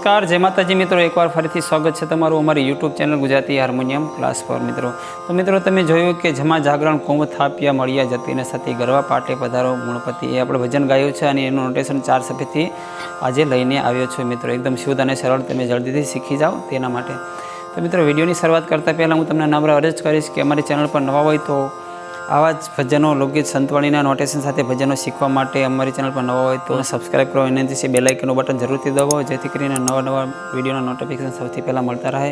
નમસ્કાર. જય માતાજી મિત્રો, એકવાર ફરીથી સ્વાગત છે તમારું અમારી YouTube channel Gujarati harmonium class પર મિત્રો. તો મિત્રો, તમે જોયું કે જમા જાગરણ કુંભ થાપ્યા, મળ્યા જતીને સાથે ગરવા પાટે પધારો ગુણપતિ. એ આપણે ભજન ગાયું છે અને એનું નોટેશન ચાર સફેદથી આજે લઈને આવ્યો છું મિત્રો. એકદમ શુદ્ધ અને સરળ તમે જલ્દીથી શીખી જાઓ તેના માટે. તો મિત્રો, વિડીયોની શરૂઆત કરતાં પહેલાં હું તમને નમ્ર અરજ કરીશ કે અમારી ચેનલ પર નવા હોય તો આવા જ ભજનો લોકગીત સંતવાણીના નોટેશન સાથે ભજનો શીખવા માટે અમારી ચેનલ પર નવા હોય તો સબસ્ક્રાઈબ કરો. વિનંતી છે બેલ આઇકનનું બટન જરૂરથી દબાવો, જેથી કરીને નવા નવા વિડીયોના નોટિફિકેશન સૌથી પહેલાં મળતા રહે.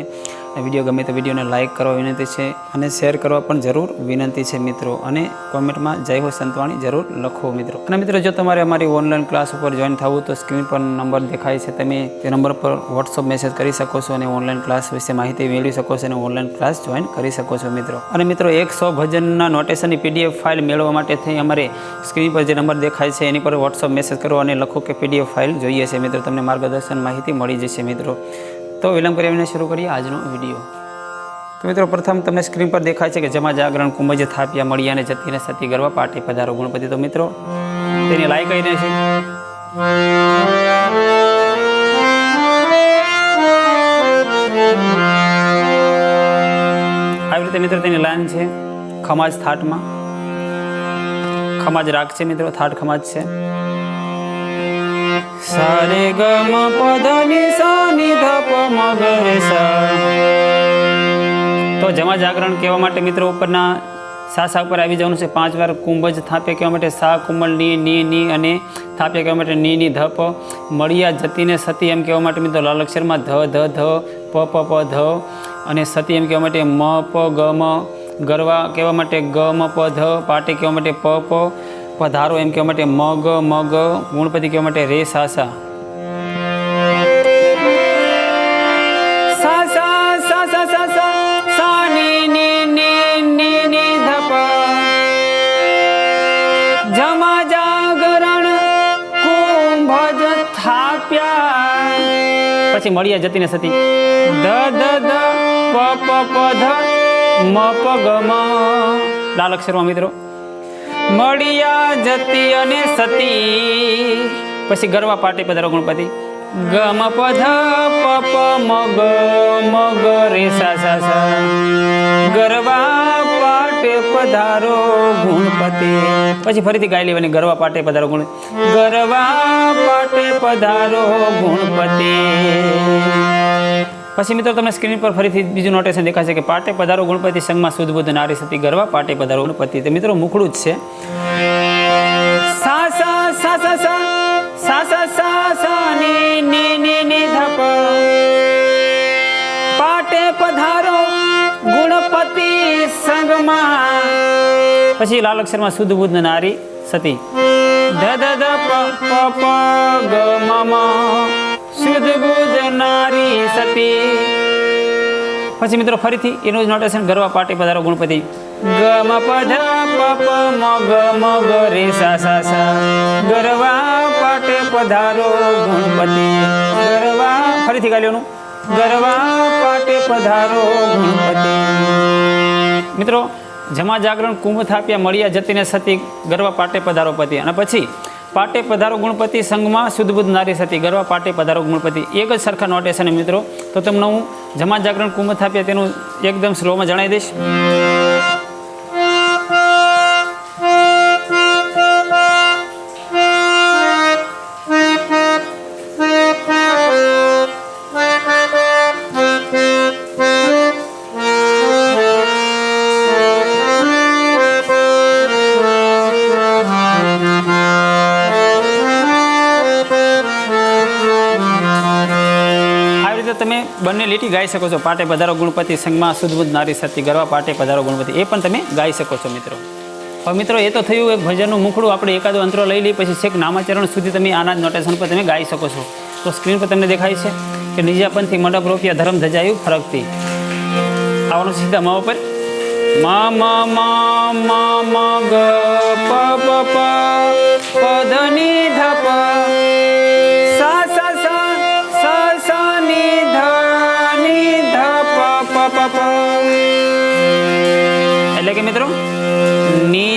વીડિયો ગમે તો વિડીયોને લાઇક કરવા વિનંતી છે. અને શેર કરવા પણ જરૂર વિનંતી છે મિત્રો. અને કોમેન્ટમાં જય હો સંતવાણી જરૂર લખો મિત્રો. અને મિત્રો, જો તમારે અમારી ઓનલાઈન ક્લાસ ઉપર જોઈન થવું તો સ્ક્રીન પર નંબર દેખાય છે. તમે તે નંબર પર વોટ્સઅપ મેસેજ કરી શકો છો અને ઓનલાઈન ક્લાસ વિશે માહિતી મેળવી શકો છો અને ઓનલાઈન ક્લાસ જોઈન કરી શકો છો મિત્રો. અને મિત્રો એકસો ભજનના નોટેશનની પીડીએફ ફાઇલ મેળવવા માટે થઈ અમારે સ્ક્રીન પર જે નંબર દેખાય છે એની પર વોટ્સઅપ મેસેજ કરો અને લખો કે પીડીએફ ફાઇલ જોઈએ છે. મિત્રો, તમને માર્ગદર્શન માહિતી મળી જશે મિત્રો. તો વિલંબ કરીને શરૂ કરીએ આજનો વીડિયો તો મિત્રો, પ્રથમ તમને સ્ક્રીન પર દેખાય છે કે જમા જાગરણ કુંભજ થાપ્યા મળ્યા જતીને સતી ગરવા પાટે પધારો ગુણપતિ. તો મિત્રો, તેની લાઈ કહીને છે? આવી રીતે મિત્રો તેની લાઈન છે ખમાજ થાટમાં. ખમાજ રાગ છે મિત્રો, થાટ ખમાજ છે. સારે ગમ પધની સા નિ ધ પ મ ગ રે સા તો જમા જાગરણ કહેવા માટે મિત્રો ઉપરના સા સા ઉપર આવી જવાનું છે. પાંચ વાર કુંભજ થાપે કહેવા માટે સા કુંભળની ની ની અને થાપે કહેવા માટે ની ની, ધપ. મળિયા જતીને સતી એમ કહેવા માટે મિત્રો લાલ અક્ષરમાં ધ ધ ધ, પ પ પ, ધ અને સતી એમ કહેવા માટે મ, પ, ગ, મ. ગરવા કહેવા માટે ગ, મ, પ, ધ. પાટે કહેવા માટે પ પ. પધારો એમ કહેવા માટે મ, ગ, મ ગુણપતિ કહેવા માટે રે સા. પછી મળીએ જતીને સતી. લાલ અક્ષરમાં મિત્રો. મળ્યા જતી અને સતી. પછી ગરવા પાટી પધારો ગણપતિ. ગ, મ, પ, ધ, પ પ, મ, ગ મ, ગ, રે, સા સા સા. ગરવા પાટે પધારો ગુણપતિ. પછી ફરીથી ગાઈ લેવાની ગરવા પાટે પધારો ગુણ ગરવા પાટે પધારો ગુણપતિ. પછી મિત્રો તમને સ્ક્રીન પર ફરીથી બીજું નોટેશન દેખાશે કે પાટે પધારો ગુણપતિ સંઘમાં સુદબુદ્ધ બુદ્ધ નારી સતી ગરવા પાટે પધારો ગુણપતિ. તે મિત્રો મુખડું જ છે. પછી લાલ અક્ષરમાં શુદ્ધ બુદ્ધ નારી સતી. ધ ધ ધ, પ પ ગ, મ મ, શુદ્ધ બુદ્ધ નારી સતી. પછી મિત્રો ફરીથી એનું જ નોટેશન ગરવા પાટે પધારો ગુણપતિ. ગ, મ, પ, ધ, પ પ, મ, ગ મ, ગ, રે, સા સા સા. ગરવા પાટે પધારો ગુણપતિ. ગરવા, ફરીથી ગાલ્યોનું ગરવા પાટે પધારો ગણપતિ. મિત્રો જમા જાગરણ કુંભ થાપ્યા મળ્યા જતીને સતી ગરવા પાટે પધારો પતિ. અને પછી પાટે પધારો ગુણપતિ સંઘમાં શુદ્ધબુદ્ધ નારી સતી. ગરવા પાટે પધારો ગુણપતિ. એક જ સરખા નોટેશન મિત્રો? તો તમને હું જમા જાગરણ કુંભ થાપ્યા તેનું એકદમ સ્લોમાં જણાવી દઈશ. બંને લીટી ગાઈ શકો છો. પાટે પધારો ગુણપતિ સંઘમાં શુદ્ધ નારી સતી ગરવા પાટે પધારો ગુણપતિ. એ પણ તમે ગાઈ શકો છો મિત્રો. હવે મિત્રો, એ તો થયું એક ભજનનું મુખડું. આપણે એકાદો અંતરો લઈ લઈએ, પછી છેક નામાચરણ સુધી તમે આના જ નોટેશન પર તમે ગાઈ શકો છો. તો સ્ક્રીન પર તમને દેખાય છે કે નિજાપનથી મંડપ રોપિયા ધર્મ ધજાયું ફરકતી આવવાનું સીધા મા ઉપર. મા મા મા મા મા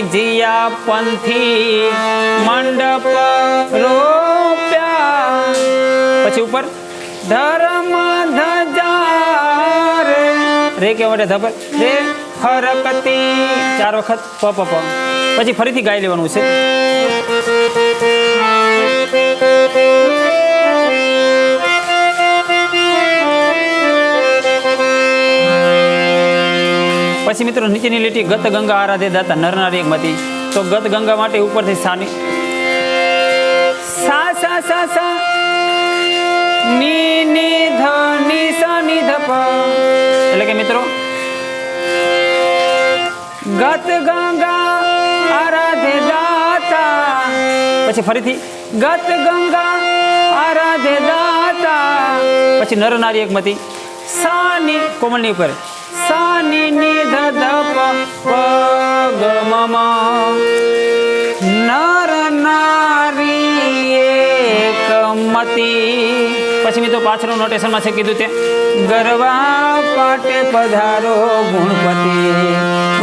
નિજિયા પંથી મંડપ રોપ્યા. પછી ઉપર ધર્મ ધજાર. રે કેવા માટે ધબર રે ફરકતી ચાર વખત પ પ. પછી ફરીથી ગાઈ લેવાનું છે. પછી મિત્રો નીચેની લીટી ગત ગંગા આરાધે દાતા નરનારી મતી. તો ગત ગંગા માટે ઉપરથી સાની સા સા સા સા. ની ની ધ ની સા ની ધ પ એટલે કે મિત્રો ગત ગંગા આરાધે દાતા. પછી ફરીથી ગત ગંગા આરાધે દાતા. પછી નર નારી એકમતી સાની કોમળની ઉપર. સાની ગ મ મ નર નારી એકમતી પછી મિત્રો નોટેશનમાં છે કીધું તે ગરવા પાટે પધારો ગુણપતિ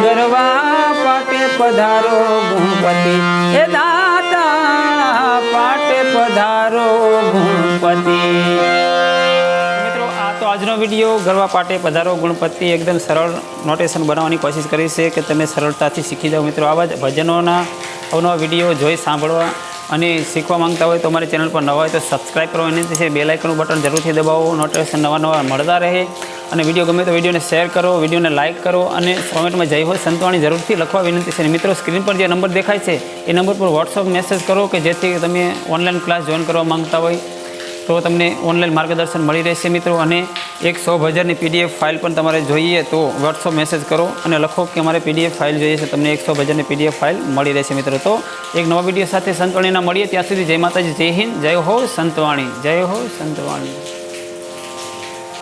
ગરવા પાટે પધારો ગુણપતિ એ દાતા પાટે પધારો ગુણપતિ આજનો વીડિયો ગરવા પાટે પધારો ગુણપતિ એકદમ સરળ નોટેશન બનાવવાની કોશિશ કરી છે કે તમે સરળતાથી શીખી જાઓ મિત્રો. આવા જ ભજનોના અવનવા વીડિયો જોઈ સાંભળવા અને શીખવા માંગતા હોય તો અમારી ચેનલ પર નવા હોય તો સબસ્ક્રાઈબ કરવા વિનંતી છે બે લાઇકનું બટન જરૂરથી દબાવો. નોટિફિકેશન નવા નવા મળતા રહે. અને વીડિયો ગમે તો વિડીયોને શેર કરો, વિડીયોને લાઇક કરો અને કોમેન્ટમાં જય હોય સંતવાણી જરૂરથી લખવા વિનંતી છે. મિત્રો સ્ક્રીન પર જે નંબર દેખાય છે, એ નંબર પર વોટ્સઅપ મેસેજ કરો કે જેથી તમે ઓનલાઈન ક્લાસ જોઈન કરવા માંગતા હોય. તો તમને ઓનલાઈન માર્ગદર્શન મળી રહેશે મિત્રો. અને એક સો હજારની પીડીએફ ફાઇલ પણ તમારે જોઈએ તો વોટ્સઅપ મેસેજ કરો અને લખો કે અમારે પીડીએફ ફાઇલ જોઈએ છે. તમને એકસો હજારની પીડીએફ ફાઇલ મળી રહેશે મિત્રો. તો એક નવા વીડિયો સાથે સંતવાણીના મળીએ. ત્યાં સુધી જય માતાજી, જય હિન્દ, જય હો સંતવાણી, જય હો સંતવાણી.